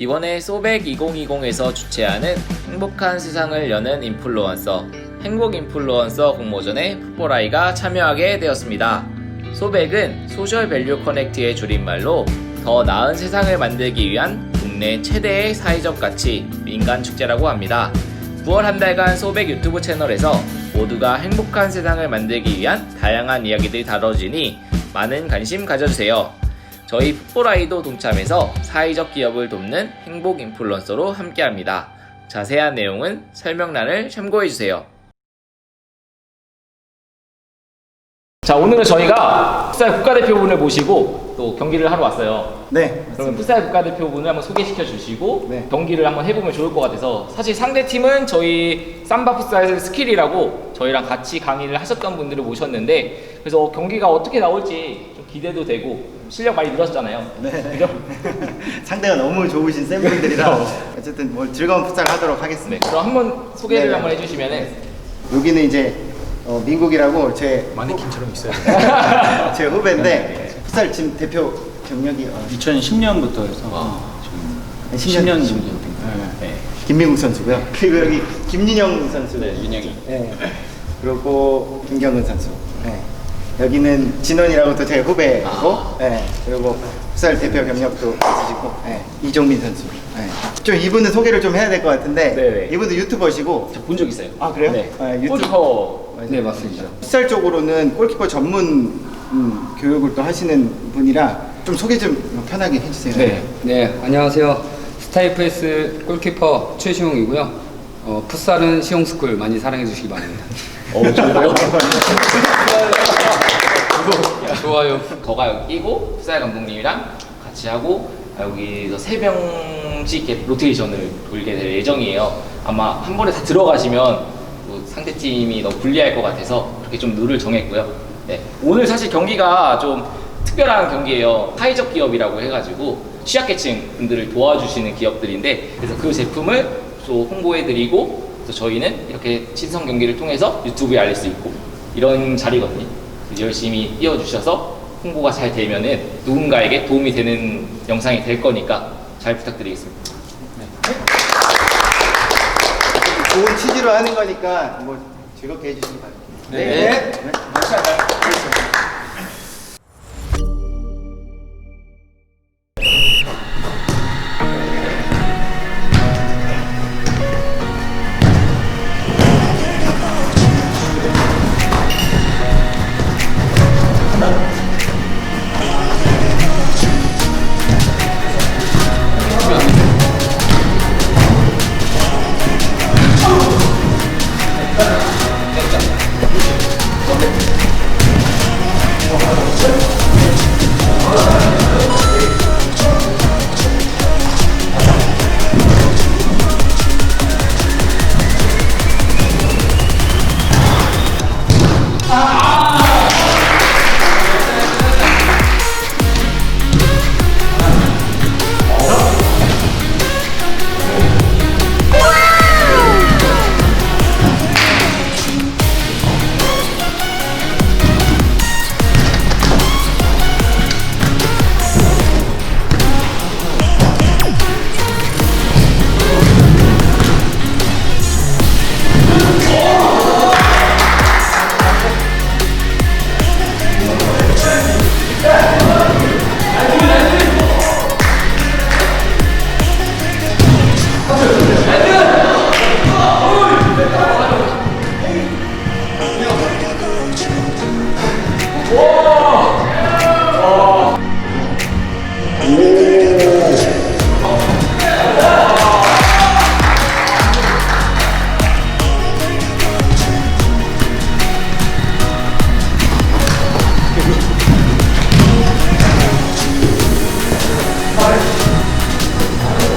이번에 소백 2020에서 주최하는 행복한 세상을 여는 인플루언서, 행복 인플루언서 공모전에 풋볼아이가 참여하게 되었습니다. 소백은 소셜 밸류 커넥트의 줄임말로 더 나은 세상을 만들기 위한 국내 최대의 사회적 가치 민간 축제라고 합니다. 9월 한 달간 소백 유튜브 채널에서 모두가 행복한 세상을 만들기 위한 다양한 이야기들이 다뤄지니 많은 관심 가져주세요. 저희 풋볼아이도 동참해서 사회적 기업을 돕는 행복 인플루언서로 함께합니다. 자세한 내용은 설명란을 참고해주세요. 자 오늘은 저희가 풋살 국가대표분을 모시고 또 경기를 하러 왔어요. 네. 그러면 풋살 국가대표분을 한번 소개시켜 주시고 네. 경기를 한번 해보면 좋을 것 같아서 사실 상대 팀은 저희 삼바 풋살 스킬이라고 저희랑 같이 강의를 하셨던 분들을 모셨는데 그래서 경기가 어떻게 나올지 좀 기대도 되고 실력 많이 늘었잖아요. 네. 그죠? 상대가 너무 좋으신 쌤분들이라 어쨌든 뭐 즐거운 풋살 하도록 네. 하겠습니다. 그럼 한번 소개를 네. 한번 해주시면 은 여기는 이제 어, 민국이라고 제, 마네킹처럼 있어요. 제 후배인데 풋살 지금 대표 경력이 어, 2010년부터 해서 아. 지금 10년 10년 정도 된 거예요. 네. 김민국 선수고요. 그리고 여기 김윤영 선수. 네, 윤영이. 네. 그리고 김경은 선수. 네. 여기는 진원이라고 또제 후배고, 아. 네. 그리고 풋살 대표 경력도 있으시고, 네. 이종민 선수. 네. 좀 이분은 소개를 좀 해야 될 것 같은데, 네네. 이분도 유튜버시고, 본 적 있어요. 아, 그래요? 네. 아, 유튜브- 골키퍼 네 맞습니다. 풋살 쪽으로는 골키퍼 전문 음, 교육을 또 하시는 분이라 좀 소개 좀 편하게 해주세요. 네. 네, 안녕하세요. 스타이프에스 골키퍼 최시용이고요. 어, 풋살은 시용스쿨 많이 사랑해 주시기 바랍니다. 어, 좋아요. 좋아요. 여기 끼고 풋살 감독님이랑 같이 하고 아, 여기서 세 명씩 이렇게 로테이션을 돌게 될 예정이에요. 아마 한 번에 다 들어가시면 또 상대 팀이 너무 불리할 것 같아서 그렇게 좀 룰을 정했고요. 네. 오늘 사실 경기가 좀 특별한 경기예요. 사회적 기업이라고 해가지고 취약계층 분들을 도와주시는 기업들인데 그래서 그 제품을 또 홍보해드리고 또 저희는 이렇게 친선 경기를 통해서 유튜브에 알릴 수 있고 이런 자리거든요. 그래서 열심히 띄워주셔서 홍보가 잘 되면은 누군가에게 도움이 되는 영상이 될 거니까 잘 부탁드리겠습니다. 좋은 취지로 하는 거니까 뭐 즐겁게 해주시기 바랍니다. 네. bitch,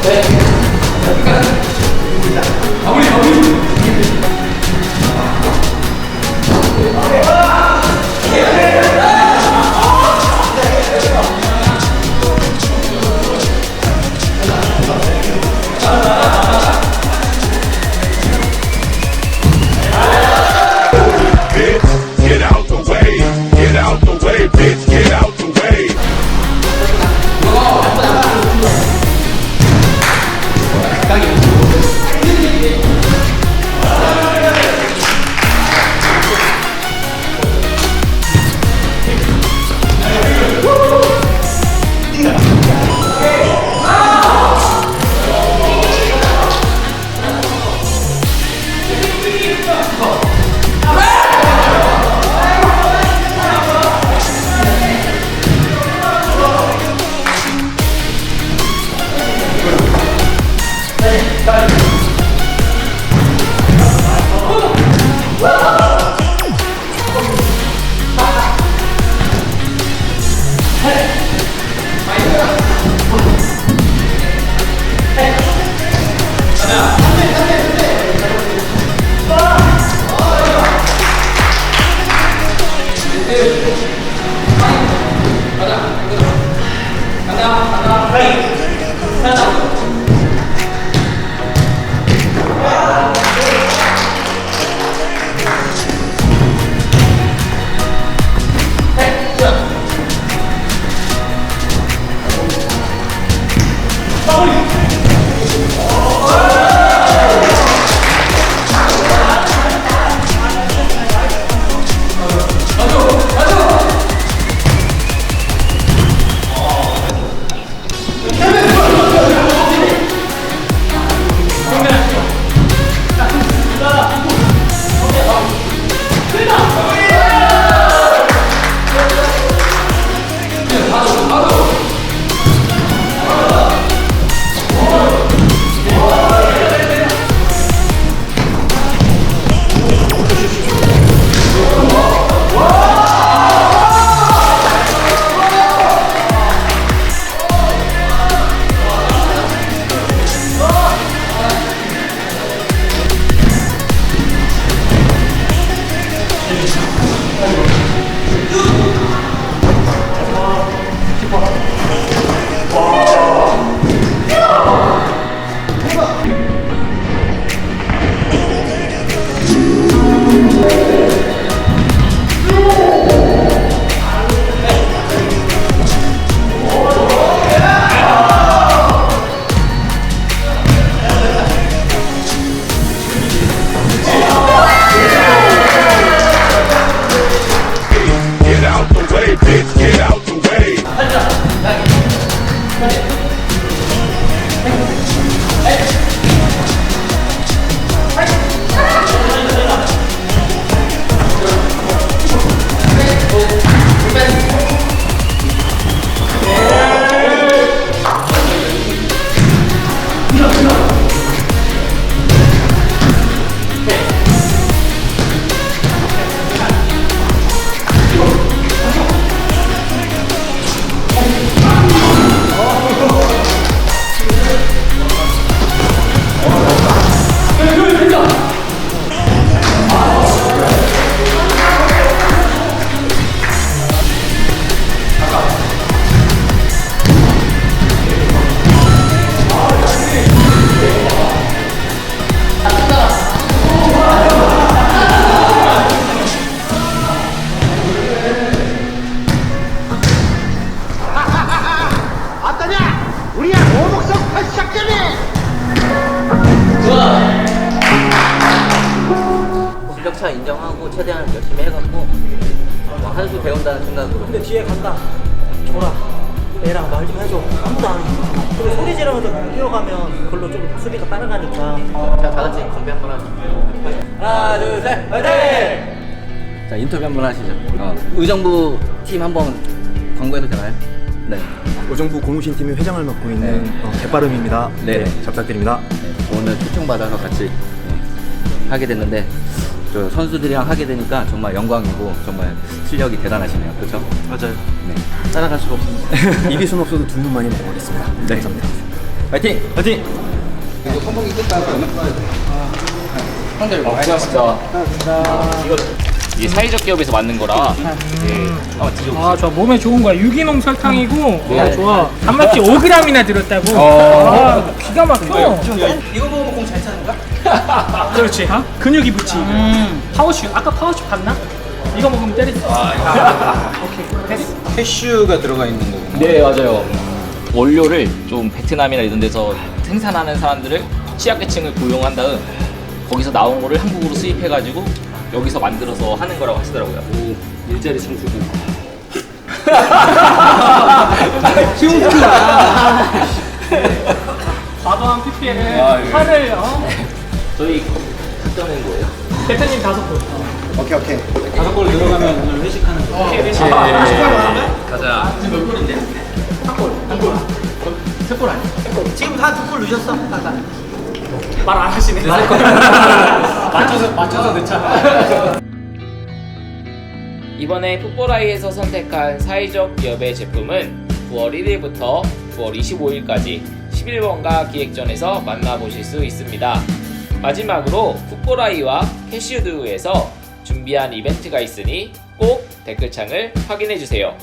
って。 뛰어가면 그걸로 좀 수비가 따라가니까. 자, 다 같이 건배 한번 하죠. 하나, 둘, 셋, 화이팅! 자, 인터뷰 한번 하시죠. 어, 의정부 팀 한번 광고해도 되나요? 네. 오정부 고무신 팀의 회장을 맡고 있는 네. 어, 개빠름입니다. 네. 잘 부탁드립니다. 네, 오늘 초청 받아서 같이 네, 하게 됐는데 저 선수들이랑 하게 되니까 정말 영광이고 정말 실력이 대단하시네요. 그렇죠? 맞아요. 네. 따라갈 수가 없습니다. 이길 수는 없어도 두 눈만이 먹어보겠습니다. 네. 감사합니다. 화이팅! 화이팅! 형들 고생하셨습니다. 이거 이게 사회적 기업에서 만든 거라 네, 한번 드셔보세요. 아, 좋아. 몸에 좋은 거야. 유기농 설탕이고. 네. 아, 좋아. 단맛이 5g이나 들었다고. 아, 기가 막혀. 이거 보면 공잘 차는 거야? 그렇지. 어? 근육이 붙지. 파워슈. 아까 파워슈 봤나? 이거 먹으면 때리지. 오케이. 됐어. 캐슈가 들어가 있는 거구나. 네 맞아요. 원료를 좀 베트남이나 이런 데서 생산하는 사람들을 취약계층을 고용한 다음 거기서 나온 거를 한국으로 수입해가지고 여기서 만들어서 하는 거라고 하시더라고요. 일자리 창출이. 과도한 PPL을 아, 예. 판을 어? 저희 뜯어낸 거예요. 대표님 다섯 분. 오케이 오케이. 다섯 골 들어가면 오늘 회식하는 거. 오케이, 됐어. 가자. 지금 다 두 골 넣으셨어. 말안 하시네. 맞춰서 맞춰서 넣자. 이번에 풋볼아이에서 선택한 사회적 기업의 제품은 9월 1일부터 9월 25일까지 11번가 기획전에서 만나보실 수 있습니다. 마지막으로 풋볼아이와 캐시우드에서 준비한 이벤트가 있으니 꼭 댓글창을 확인해주세요.